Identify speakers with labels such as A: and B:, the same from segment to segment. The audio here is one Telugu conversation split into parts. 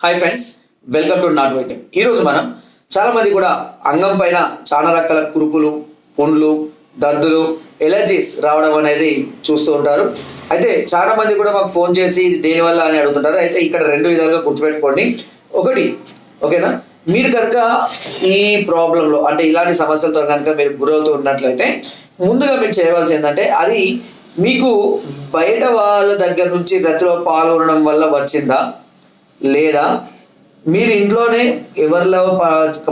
A: హాయ్ ఫ్రెండ్స్ వెల్కమ్ టు నాట్ వైద్యం ఈరోజు మనం చాలామంది కూడా అంగం పైన చాలా రకాల కురుపులు పుండ్లు దద్దులు ఎలర్జీస్ రావడం అనేది చూస్తూ ఉంటారు. అయితే చాలామంది కూడా మాకు ఫోన్ చేసి దేనివల్ల అని అడుగుతుంటారు. అయితే ఇక్కడ రెండు విధాలుగా గుర్తుపెట్టుకోండి. ఒకటి ఓకేనా? మీరు కనుక ఈ ప్రాబ్లంలో అంటే ఇలాంటి సమస్యలతో కనుక మీరు గురవుతూ ఉన్నట్లయితే ముందుగా మీరు చేయవలసి ఏంటంటే అది మీకు బయట వాళ్ళ దగ్గర నుంచి రతిలో పాల్గొనడం వల్ల వచ్చిందా? లేదా మీరు ఇంట్లోనే ఎవరిలో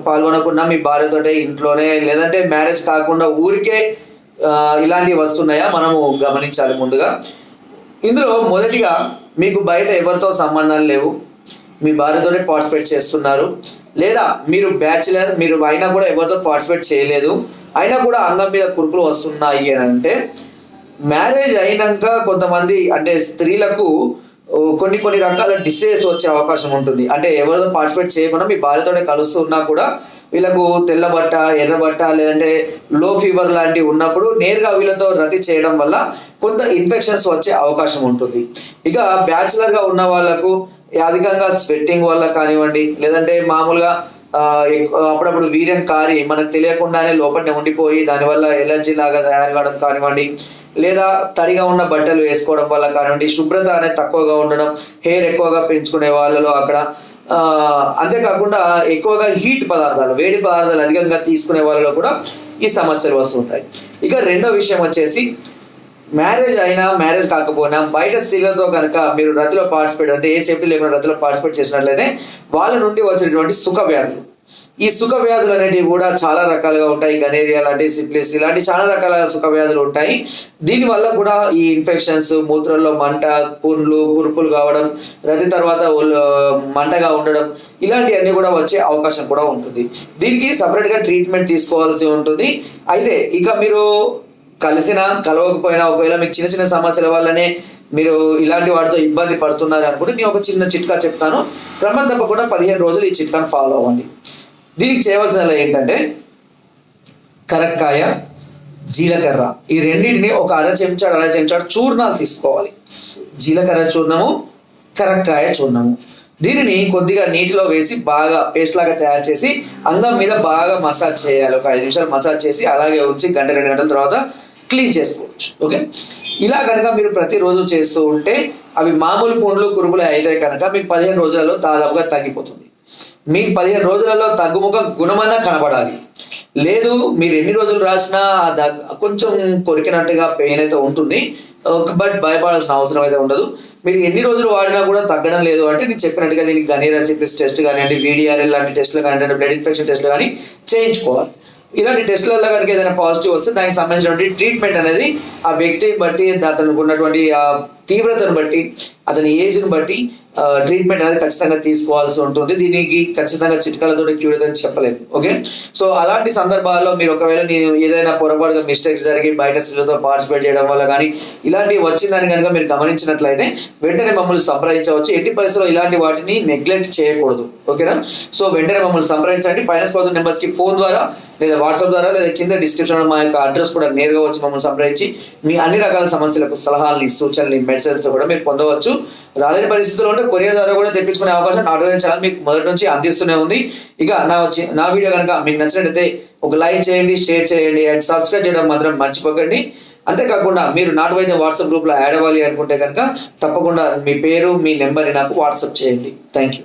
A: పాల్గొనకుండా మీ భార్యతో ఇంట్లోనే లేదంటే మ్యారేజ్ కాకుండా ఊరికే ఇలాంటివి వస్తున్నాయా? మనము గమనించాలి ముందుగా. ఇందులో మొదటిగా మీకు బయట ఎవరితో సంబంధాలు లేవు. మీ భార్యతోనే పార్టిసిపేట్ చేస్తున్నారు. లేదా మీరు బ్యాచిలర్ మీరు అయినా కూడా ఎవరితో పార్టిసిపేట్ చేయలేదు. అయినా కూడా అంగం మీద కురుపులు వస్తున్నాయి అని అంటే మ్యారేజ్ అయినాక కొంతమంది అంటే స్త్రీలకు కొన్ని కొన్ని రకాల డిసీజెస్ వచ్చే అవకాశం ఉంటుంది. అంటే ఎవరితో పార్టిసిపేట్ చేయకుండా మీ భార్యతోనే కలుస్తూ ఉన్నా కూడా వీళ్ళకు తెల్ల బట్ట ఎర్ర బట్ట లేదంటే లో ఫీవర్ లాంటివి ఉన్నప్పుడు నేరుగా వీళ్ళతో రతి చేయడం వల్ల కొంత ఇన్ఫెక్షన్స్ వచ్చే అవకాశం ఉంటుంది. ఇక బ్యాచులర్గా ఉన్న వాళ్ళకు అధికంగా స్వెట్టింగ్ వల్ల కానివ్వండి లేదంటే మామూలుగా అప్పుడప్పుడు వీర్యం కారి మనకు తెలియకుండానే లోపలనే ఉండిపోయి దానివల్ల ఎలర్జీ లాగా తయారు కావడం కానివ్వండి లేదా తడిగా ఉన్న బట్టలు వేసుకోవడం వల్ల కానివ్వండి శుభ్రత అనేది తక్కువగా ఉండడం హెయిర్ ఎక్కువగా పెంచుకునే వాళ్ళలో అక్కడ అంతేకాకుండా ఎక్కువగా హీట్ పదార్థాలు వేడి పదార్థాలు అధికంగా తీసుకునే వాళ్ళలో కూడా ఈ సమస్యలు వస్తుంటాయి. ఇక రెండో విషయం వచ్చేసి మ్యారేజ్ అయినా మ్యారేజ్ కాకపోయినా బయట స్త్రీలతో కనుక మీరు రతిలో పార్టిసిపేట్ అంటే ఏ సేఫ్టీ లేకుండా రతిలో పార్టిసిపేట్ చేసినట్లయితే వాళ్ళ నుండి వచ్చినటువంటి సుఖ వ్యాధులు. ఈ సుఖ వ్యాధులు అనేటివి కూడా చాలా రకాలుగా ఉంటాయి. గనేరియా లాంటి సిప్లిస్ ఇలాంటి చాలా రకాల సుఖ వ్యాధులు ఉంటాయి. దీనివల్ల కూడా ఈ ఇన్ఫెక్షన్స్ మూత్రంలో మంట పుండ్లు కురుపులు కావడం రతి తర్వాత మంటగా ఉండడం ఇలాంటివన్నీ కూడా వచ్చే అవకాశం కూడా ఉంటుంది. దీనికి సపరేట్గా ట్రీట్మెంట్ తీసుకోవాల్సి ఉంటుంది. అయితే ఇక మీరు కలిసినా కలవకపోయినా ఒకవేళ మీకు చిన్న చిన్న సమస్యల వల్లనే మీరు ఇలాంటి వాటితో ఇబ్బంది పడుతున్నారు అనుకుంటే నేను ఒక చిన్న చిట్కా చెప్తాను. క్రమం తప్పకుండా పదిహేను రోజులు ఈ చిట్కాను ఫాలో అవ్వండి. దీనికి చేయవలసిన ఏంటంటే కరక్కాయ జీలకర్ర ఈ రెండింటిని ఒక అర చెంచాడు అర చెంచాడు చూర్ణాలు తీసుకోవాలి. జీలకర్ర చూర్ణము కరక్కాయ చూర్ణము. దీనిని కొద్దిగా నీటిలో వేసి బాగా పేస్ట్ లాగా తయారు చేసి అంగం మీద బాగా మసాజ్ చేయాలి. ఒక ఐదు నిమిషాలు మసాజ్ చేసి అలాగే ఉంచి గంట రెండు గంటల తర్వాత క్లీన్ చేసుకోవచ్చు ఓకే? ఇలా కనుక మీరు ప్రతిరోజు చేస్తూ ఉంటే అవి మామూలు పుండ్లు కురుపులు అయితే కనుక మీకు పదిహేను రోజులలో దాదాపుగా తగ్గిపోతుంది. మీకు పదిహేను రోజులలో తగ్గుముఖ గుణమన్నా కనబడాలి. లేదు మీరు ఎన్ని రోజులు రాసినా దగ్- కొంచెం కొరికినట్టుగా పెయిన్ అయితే ఉంటుంది. బట్ భయపడాల్సిన అవసరం అయితే ఉండదు. మీరు ఎన్ని రోజులు వాడినా కూడా తగ్గడం లేదు అంటే నేను చెప్పినట్టుగా దీనికి గనీరా సిపిస్ టెస్ట్ కానివ్వండి వీడిఆర్ఎల్ లాంటి టెస్ట్లు కానివ్వండి బ్లడ్ ఇన్ఫెక్షన్ టెస్ట్లు కానీ చేయించుకోవాలి. ఇలాంటి టెస్ట్లలో కనుక ఏదైనా పాజిటివ్ వస్తే దానికి సంబంధించినటువంటి ట్రీట్మెంట్ అనేది ఆ వ్యక్తిని బట్టి అతనికి ఉన్నటువంటి ఆ తీవ్రతను బట్టి అతని ఏజ్ని బట్టి ట్రీట్మెంట్ అనేది ఖచ్చితంగా తీసుకోవాల్సి ఉంటుంది. దీనికి ఖచ్చితంగా చిట్కాలతో క్యూర్ అని చెప్పలేము. ఓకే సో అలాంటి సందర్భాల్లో మీరు ఒకవేళ నేను ఏదైనా పొరపాటుగా మిస్టేక్స్ జరిగి బయట స్త్రీలతో పార్టిసిపేట్ చేయడం వల్ల కానీ ఇలాంటివి వచ్చిందని కనుక మీరు గమనించినట్లయితే వెంటనే మమ్మల్ని సంప్రదించవచ్చు. ఎట్టి పరిస్థితుల్లో ఇలాంటి వాటిని నెగ్లెక్ట్ చేయకూడదు. ఓకేనా సో వెంటనే మమ్మల్ని సంప్రదించండి. పైన స్కోర్ నెంబర్స్కి ఫోన్ ద్వారా లేదా వాట్సాప్ ద్వారా లేదా కింద డిస్క్రిప్షన్ మా యొక్క అడ్రస్ కూడా నేరుగా వచ్చి మమ్మల్ని సంప్రదించి మీ అన్ని రకాల సమస్యలకు సలహాలని సూచనలు మెడిసిన్స్ కూడా మీరు పొందవచ్చు. రాలేని పరిస్థితుల్లో ఉంటే కొరియర్ ద్వారా కూడా తెప్పించుకునే అవకాశం నాట్ ఛానల్ మీకు మొదటి నుంచి అందిస్తూనే ఉంది. ఇక నా వచ్చి నా వీడియో కనుక మీకు నచ్చినట్లయితే ఒక లైక్ చేయండి షేర్ చేయండి అండ్ సబ్స్క్రైబ్ చేయడం మాత్రం మర్చిపోకండి. అంతేకాకుండా మీరు నాటు వైద్యం వాట్సాప్ గ్రూప్లో యాడ్ అవ్వాలి అనుకుంటే కనుక తప్పకుండా మీ పేరు మీ నెంబర్ని నాకు వాట్సాప్ చేయండి. Thank you